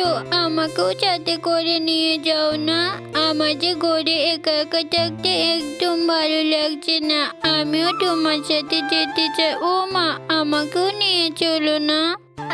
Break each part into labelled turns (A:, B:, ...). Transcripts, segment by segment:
A: এসো আমাকেও সাথে করে নিয়ে যাও না। আমার যে ঘরে একা একা থাকতে একদম ভালো লাগছে না। আমিও তোমার সাথে যেতে চাই। ও মা, আমাকেও নিয়ে চলো না।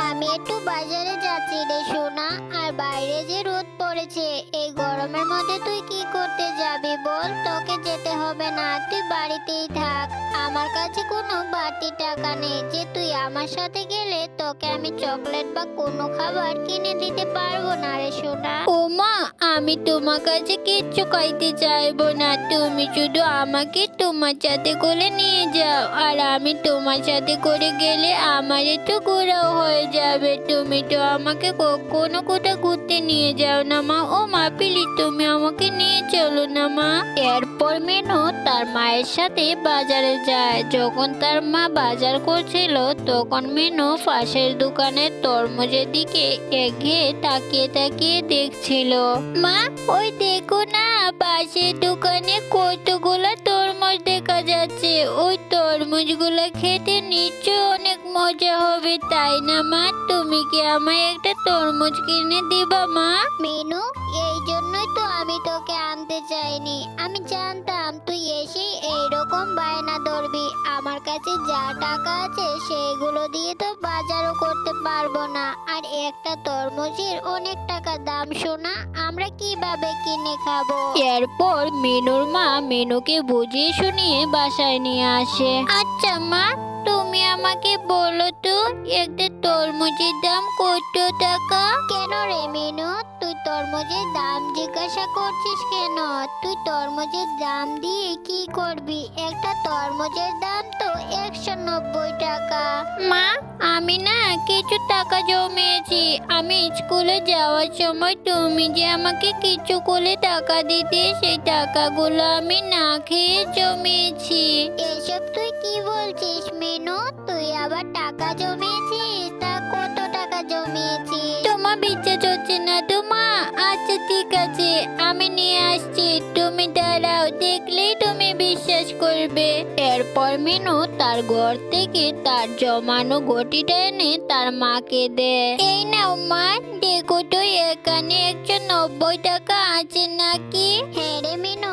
B: আমি একটু বাজারে যাচ্ছি রে সোনা। আর বাইরে যে রোদ পড়েছে, এই গরমের মধ্যে তুই কি করতে যাবি বল? তোকে যেতে হবে না, তুই বাড়িতেই থাক। আমার কাছে কোনো বাড়তি টাকা নেই যে তুই আমার সাথে গেলে তোকে আমি চকলেট বা কোনো খাবার কিনে দিতে পারব না রে সোনা।
A: ও মা আমি তোমার কাছে কিচ্ছু খাইতে চাইব না। তুমি শুধু আমাকে তোমার সাথে করে নিয়ে যাও। আর আমি তোমার সাথে করে গেলে আমার একটু ঘোরাও হয়ে যাবে। তুমি তো আমাকে কখনো কোথাও ঘুরতে নিয়ে যাও না মা। ও মা প্লিজ তুমি আমাকে নিয়ে চলো না মা। এরপর মেনু তার মায়ের সাথে বাজারে যায়। যখন তার মা বাজার করছিল তখন মেনু পাশের দোকানের তরমুজের দিকে এগিয়ে তাকিয়ে তাকিয়ে দেখছিল। মা, ওই দেখো না, পাশের দোকানে কতগুলো তরমুজ দেখা যাচ্ছে। ওই তরমুজগুলো খেতে নিশ্চয় অনেক মজা হবে, তাই না মা? তুমি কি আমায় একটা তরমুজ কিনে দিবা মা?
B: মেনু, এই জন্যই তো আমি তোকে আনতে চাইনি। আমি জানতাম এসে এইরকম বায়না ধরবি। আমার কাছে যা টাকা আছে সেগুলো দিয়ে তো বাজারও করতে পারব না। আর একটা তরমুজের অনেক টাকা দাম শোনা আমরা কীভাবে কিনে খাব?
A: এরপর মিনুর মা মিনুকে বুঝিয়ে শুনিয়ে বাসায় নিয়ে আসে। আচ্ছা মা আমাকে বলো তো, একটা তরমুজের দাম কত টাকা?
B: কেন রে মেনু? তুই তরমুজের দাম জিজ্ঞাসা করছিস কেন? তুই তরমুজের দাম দিয়ে কি করবি? একটা তরমুজের দাম তো একশো নব্বই টাকা।
A: মা, আমি না কিছু টাকা জমিয়েছি। আমি স্কুলে যাওয়ার সময় তুমি যে আমাকে কিছু করে টাকা দিতে, সেই টাকাগুলো আমি না খেয়ে জমিয়েছি।
B: এসব তুই কি বলছিস মেনু? আবার টাকা জমিয়েছিস? তা কত টাকা জমিয়েছিস?
A: তোমার বিশ্বাস হচ্ছে না তো, মা? আচ্ছা ঠিক আছে, আমি নিয়ে আসছি। তুমি দাঁড়াও, দেখলেই তুমি বিশ্বাস করবে। এরপর মিনু তার ঘর থেকে তার জমানো ঘটিটা এনে তার মাকে দেয় এই নাও, মা, দেখো তো, এখানে একশো নব্বই টাকা আছে নাকি?
B: হ্যাঁ রে মিনু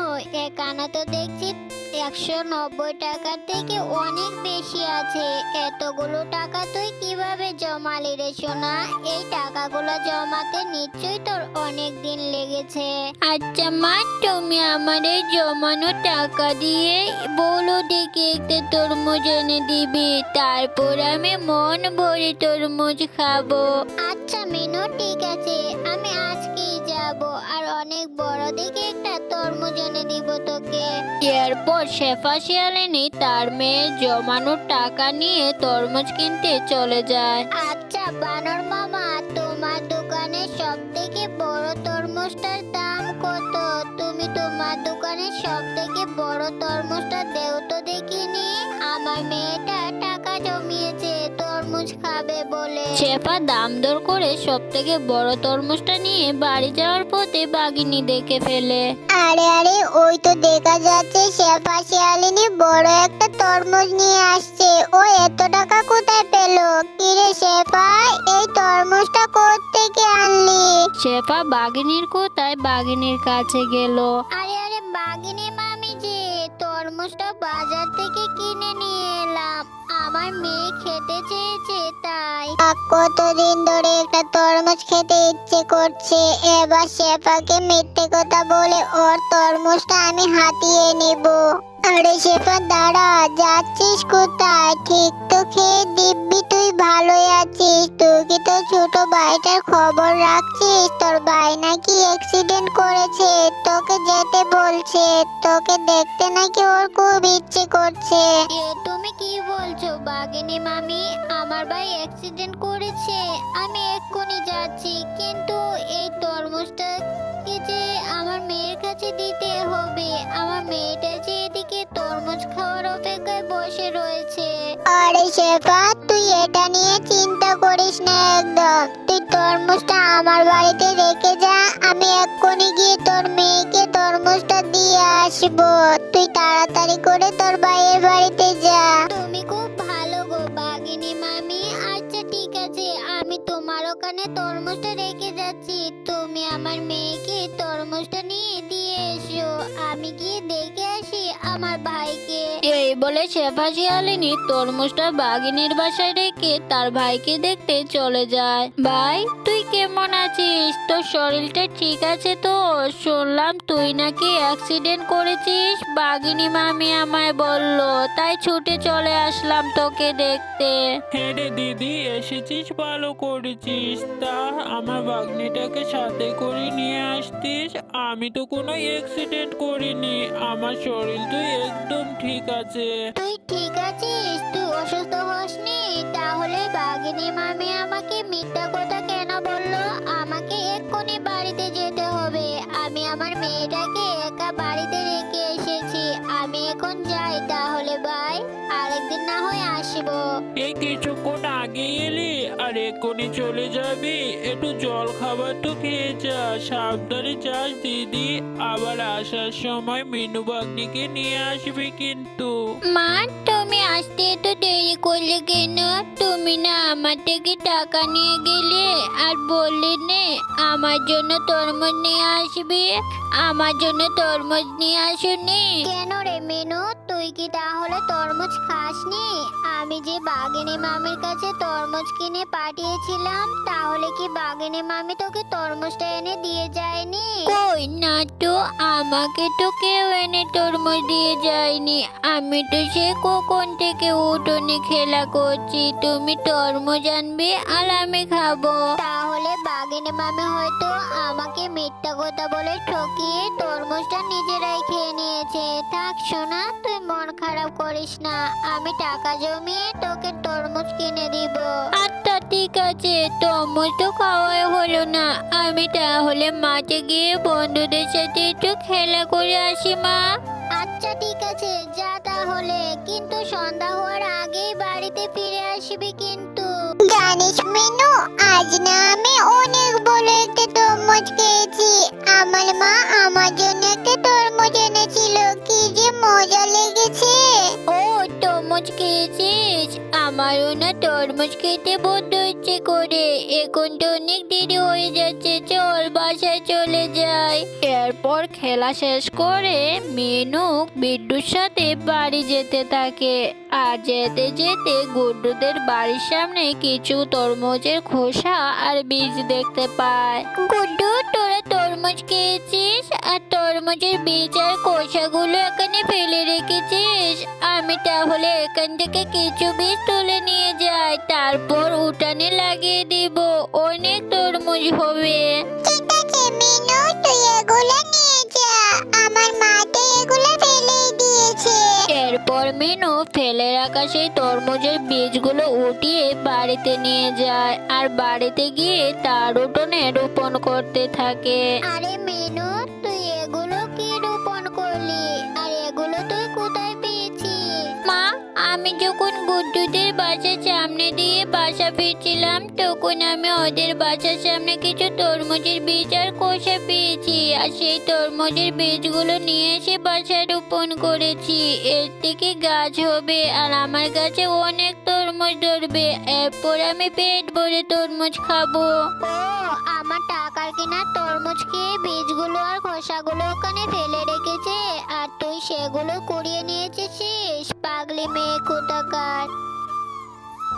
B: একশো নব্বই টাকার থেকে অনেক বেশি আছে। এতগুলো টাকা তুই কীভাবে জমালি রে সোনা? এই টাকাগুলো জমাতে নিশ্চয়ই তোর অনেক দিন লেগেছে।
A: আচ্ছা মা তুমি আমার এই জমানো টাকা দিয়ে বলো দেখি একটা তরমুজ এনে দিবি। তারপর আমি মন ভরে তরমুজ খাব।
B: আচ্ছা মিনু ঠিক আছে। আমি আজকেই যাব। আর অনেক বড় দেখে একটা তরমুজ এনে দিব তোকে।
A: এরপর শেফা শিয়ালিনী তার মেয়ের জমানো টাকা নিয়ে তরমুজ কিনতে চলে যায়।
B: আচ্ছা বানর মামা, তোমার দোকানে সব থেকে বড় তরমুজটার দাম কত? তুমি তোমার দোকানে সব থেকে বড় তরমুজটা দেও তো দেখিনি? আমার মেয়েটা টাকা জমিয়েছে। তরমুজ খাবে বলে।
A: শেফা দাম দর করে সব থেকে বড় তরমুজটা নিয়ে বাড়ি যাওয়ার পথে বাঘিনী দেখে ফেলে।
B: আরে আরে ওই তো দেখা যাচ্ছে শেফা শিয়ালিনী বড় একটা তরমুজ নিয়ে আসছে। ও এত টাকা কোথায় পেল? কিরে শেফা এই তরমুজটা থেকে আনলি?
A: শেফা বাগিনীর কোথায় বাগিনীর কাছে গেল।
B: আরে আরে বাগিনী মামি যে তরমুজটা বাজার থেকে কিনে নিয়ে এলাম। আমার মেয়ে খেতে চেয়েছে তাই। কতদিন ধরে একটা তরমুজ খেতে ইচ্ছে করছে। এবার শেফাকে মিথ্যে কথা বলে ওর তরমুজটা আমি হাতিয়ে নিব। আরে শেফা দাঁড়া, যাচ্ছিস কোথায়? ঠিক তো খেয়ে দিব্যি, তুই ভালোই আছিস। তুই কি তোর ছোট ভাইটার খবর রাখছিস। তোর ভাই নাকি অ্যাক্সিডেন্ট করেছে, তোকে যেতে বলছে। তোকে দেখতে নাকি ওর খুব ইচ্ছে করছে। তুমি কি বলছো? বাগিনী মামি, আমার ভাই অ্যাক্সিডেন্ট করেছে। আমি এক্ষুনি যাচ্ছি, কিন্তু এই তরমুজটা কি যে আমার মেয়ের কাছে দিতে হবে? আমার মেয়েটা যে এদিকে তরমুজ খাওয়ার অপেক্ষায় বসে রয়েছে। আরে শেফা তুই এটা নিয়ে চিন্তা করিস না একদম। তুই তরমুজটা আমার বাড়িতে রেখে যা আমি এক্ষুনি গিয়ে তোর মেয়েকে তরমুজটা দিয়ে আসব। তুই তাড়াতাড়ি করে তোর ভাইয়ের বাড়িতে যা। তুমি খুব ভালো গো বাগিনী মামি। আচ্ছা ঠিক আছে আমি তোমার ওখানে তরমুজটা রেখে যাচ্ছি। তুমি আমার মেয়েকে তরমুজটা নিয়ে দিয়ে এসো। আমি গিয়ে দেখে আমার ভাইকে।
A: এই বলে শেফা শিয়ালিনী তরমুজটা বাঘিনীর বাসায় রেখে তার ভাইকে দেখতে চলে যায়। ভাই, তুই কেমন আছিস? তোর শরীরটা ঠিক আছে তো? শুনলাম তুই নাকি অ্যাক্সিডেন্ট করেছিস। বাগিনী মামি আমায় বলল, তাই ছুটে চলে আসলাম তোকে দেখতে।
C: হ্যাঁ রে দিদি, এসেছিস, ভালো করেছিস। তা আমার বাগনিটাকে সাথে করে নিয়ে আসতিস? আমি তো কোনো অ্যাক্সিডেন্ট করিনি। আমার শরীর তো একদম ঠিক আছে।
B: তুই ঠিক আছিস? তুই অসুস্থ হসনি? তাহলে বাগিনী মামি আমাকে মিথ্যা কথা কেন বলল? আমাকে এক্ষুনি বাড়িতে যেতে হবে। আমি আমার মেয়েটাকে একা না হয়ে আসব।
C: এই কিছুক্ষণ আগে এলি আর এক্ষুনি চলে যাবি। একটু জল খাবার তো খেয়ে যা সাবধানে যাস দিদি। আবার আসার সময় মিনু ভাগ্নিকে নিয়ে আসবি কিন্তু।
A: মা তুমি আসতে এত দেরি করলে কেন? তুমি না আমার থেকে টাকা নিয়ে গেলে আর বললে নে আমার জন্য তরমুজ নিয়ে আসবে আমার জন্য তরমুজ নিয়ে আসুনি।
B: কেন রে মেনু? তুই কি তাহলে তরমুজ খাসনি? আমি যে বাগিনী মামির কাছে তরমুজ কিনে পাঠিয়েছিলাম তাহলে কি বাগিনী মামি তোকে তরমুজটা এনে দিয়ে যায়নি?
A: কই না তো আমাকে তো কেউ এনে তরমুজ দিয়ে যায়নি। আমি তো সে কখন থেকে উঠোনে খেলা করছি। তুমি তরমুজ আনবে আর আমি খাব।
B: বাগিনী মামি হয়তো আমাকে মিথ্যা কথা বলে ঠকিয়ে তরমুজটা নিজেরাই খেয়ে নিয়েছে। থাক শোনা তুই মন খারাপ করিস না। আমি টাকা জমিয়ে তোকে তরমুজ কিনে দিব।
A: আচ্ছা ঠিক আছে। তরমুজ তো খাওয়াই হলো না। আমি তাহলে মাঠে গিয়ে বন্ধুদের সাথে একটু খেলা করে আসি মা।
B: আচ্ছা ঠিক আছে। যা তাহলে। কিন্তু সন্ধ্যা হওয়ার আগেই বাড়িতে ফিরে আসবি কিন্তু। জানিস, মেনু, আজ না আমি অনেক বড় একটা তরমুজ খেয়েছি। আমার মা আমার জন্য একটা তরমুজ এনেছিল। কি যে মজা লেগেছে।
A: ও, তরমুজ খেয়েছিস? আমারও না তরমুজ খেতে বদ্ধ ইচ্ছে করে। এখন তো অনেক দেরি হয়ে যাচ্ছে খেলা শেষ করে মিনুক বিড্ডুর সাথে বাড়ি যেতে থাকে। আর যেতে যেতে গুড্ডুদের বাড়ির সামনে কিছু তরমুজের খোসা আর বীজ দেখতে পায়। গুড্ডু, তোরা তরমুজ খেয়েছিস? আর তরমুজের বীজ আর খোসাগুলো এখানে ফেলে রেখেছিস? আমি তাহলে এখান থেকে কিছু বীজ তুলে নিয়ে যাই। তারপর উঠানে লাগিয়ে দিব। অনেক তরমুজ হবে। ফেলে রাখা সেই তরমুজের বীজগুলো উঠিয়ে বাড়িতে নিয়ে যায় আর বাড়িতে গিয়ে তার উঠোনে রোপণ করতে থাকে।
B: আরে মেনু
A: যখন বুদ্ধদের বাসার সামনে দিয়ে বাসা ফিরছিলাম। তখন আমি ওদের বাসার সামনে কিছু তরমুজের বীজ আর কোষা পেয়েছি। আর সেই তরমুজের বীজগুলো নিয়ে এসে বাসায় রোপণ করেছি। এর থেকে গাছ হবে আর আমার গাছে অনেক তরমুজ ধরবে। এরপর আমি পেট ভরে তরমুজ খাব।
B: ও, আমার টাকার কিনা তরমুজ খেয়ে বীজগুলো আর খোসাগুলো ওখানে ফেলে রেখেছে। আর তুই সেগুলো কুড়িয়ে নিয়েছিস পাগলি মেয়ে কোথাকার।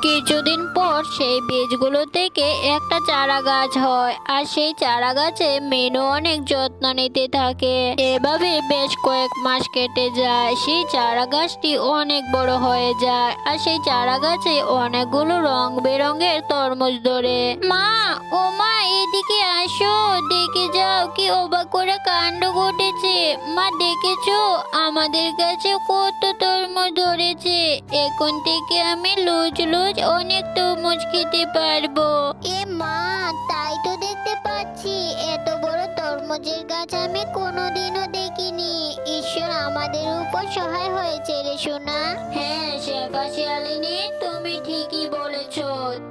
A: কিছুদিন পর সেই বীজগুলো থেকে একটা চারা গাছ হয়, আর সেই চারা গাছে মেনু অনেক যত্ন নিতে থাকে। এভাবে বেশ কয়েক মাস কেটে যায়, সেই চারা গাছটি অনেক বড় হয়ে যায়, আর সেই চারা গাছে অনেকগুলো রং বেরঙের তরমুজ ধরে। মা, ও মা, এদিকে আসো, দেখে যাও কি অবাক করে কাণ্ড ঘটেছে। মা, দেখেছ? আমাদের কাছে কত তরমুজ ধরেছে, এখন থেকে আমি লুজ লুজ অনেক তরমুজ খেতে পারব।
B: এ মা তাই তো দেখতে পাচ্ছি। এত বড় তরমুজের গাছ আমি কোনোদিনও দেখিনি। ঈশ্বর আমাদের উপর সহায় হয়েছে রে সোনা।
A: হ্যাঁ শেফা শিয়ালিনী তুমি ঠিকই বলেছ।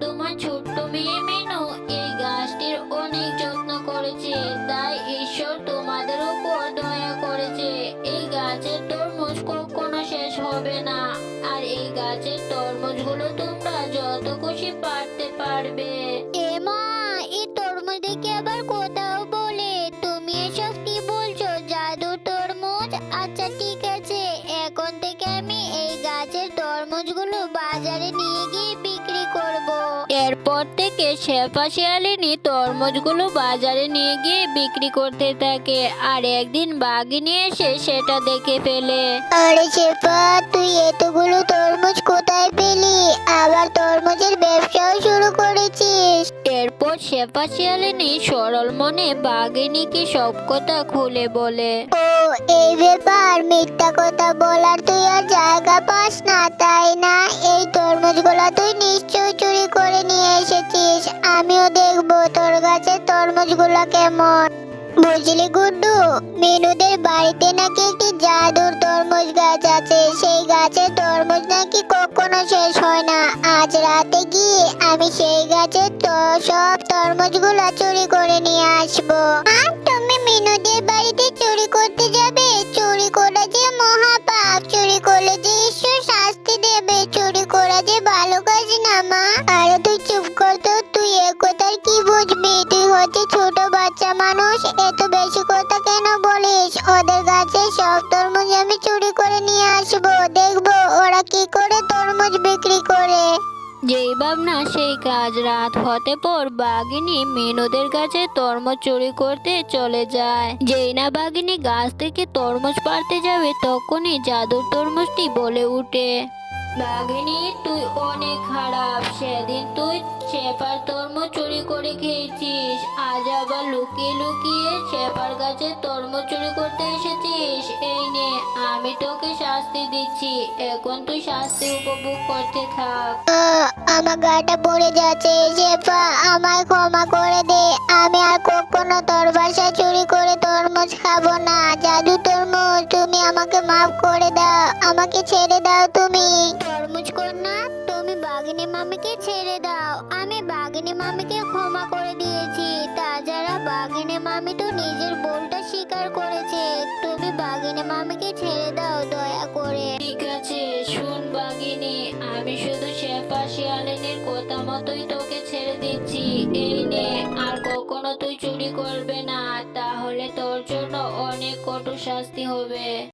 A: তোমার ছোট্ট মেয়ে মেনু এই গাছটির অনেক যত্ন করেছে। তাই ঈশ্বর তোমাদের উপর দয়া করেছে। এই গাছের তরমুজ কখনো শেষ হবে না। গাছের তরমুজগুলো তোমরা যত খুশি পারতে পারবে।
D: থেকে
A: শেফা শিয়ালিনী তরমুজগুলো বাজারে নিয়ে গিয়ে বিক্রি করতে থাকে। আর একদিন বাঘিনী এসে সেটা দেখে ফেলে।
D: আরে শেফা তুই এতগুলো তরমুজ কোথায় পেলি? আবার তরমুজের ব্যবসাও শুরু করেছিস।
A: এরপর শেফা শিয়ালিনী সরল মনে বাঘিনীকে সব কথা খুলে বলে।
D: ও এই ব্যাপার মিথ্যা কথা বলার তুই আর জায়গা পাস না তাই না? এই তরমুজগুলো তুই নিশ্চয়ই চুরি করে এসেছিস, আমিও দেখব তোর গাছের তরমুজগুলো কেমন। বুঝলি গুড্ডু, মিনুদের বাড়িতে নাকি একটি জাদুর তরমুজ গাছ আছে, সেই গাছের তরমুজ নাকি কখনো শেষ হয় না। আজ রাতে গিয়ে আমি সেই গাছের তো- সব তরমুজগুলো চুরি করে নিয়ে আসব। আর তুমি মিনুদের হচ্ছে ছোট বাচ্চা মানুষ, এত বেশি কথা কেন বলিস? ওদের কাছে সব তরমুজ আমি চুরি করে নিয়ে আসব। দেখব ওরা কি করে তরমুজ বিক্রি করে।
A: যেই ভাবনা, সেই কাজ রাত হতে পর বাঘিনী মিনুদের কাছে তরমুজ চুরি করতে চলে যায়। যেই না বাঘিনী গাছ থেকে তরমুজ পারতে যাবে, তখনই জাদুর তরমুজটি বলে উঠে। বাঘিনী, তুই অনেক খারাপ। সেদিন তুই চুরি করে খেয়েছিস। আজ আবার লুকিয়ে লুকিয়ে গাছে চুরি করতে এসেছিস। এই নে, আমি তোকে শাস্তি দিচ্ছি। এখন তুই শাস্তি উপভোগ করতে থাক।
D: আমার গাটা পড়ে যাচ্ছে, শেফা, আমায় ক্ষমা করে দে। আমি আর কখনো তোর বাসায় চুরি করে তরমুজ খাব না। জাদু তরমুজ, তুমি আমাকে মাফ করে আমাকে ছেড়ে দাও তুমি। তরমুজ কন্যা তুমি বাগিনী মামিকে ছেড়ে দাও। আমি বাগিনী মামিকে ক্ষমা করে দিয়েছি। তাছাড়া বাগিনী মামি তো নিজের বোনটা স্বীকার করেছে তুমি বাগিনী মামিকে ছেড়ে দাও দয়া করে।
A: ঠিক আছে শুন বাগিনী আমি শুধু শেফা শিয়ালিনীর কথা মতোই তোকে ছেড়ে দিচ্ছি। এই নে আর কখনো তুই চুরি করবে না তাহলে তোর জন্য অনেক কঠোর শাস্তি হবে।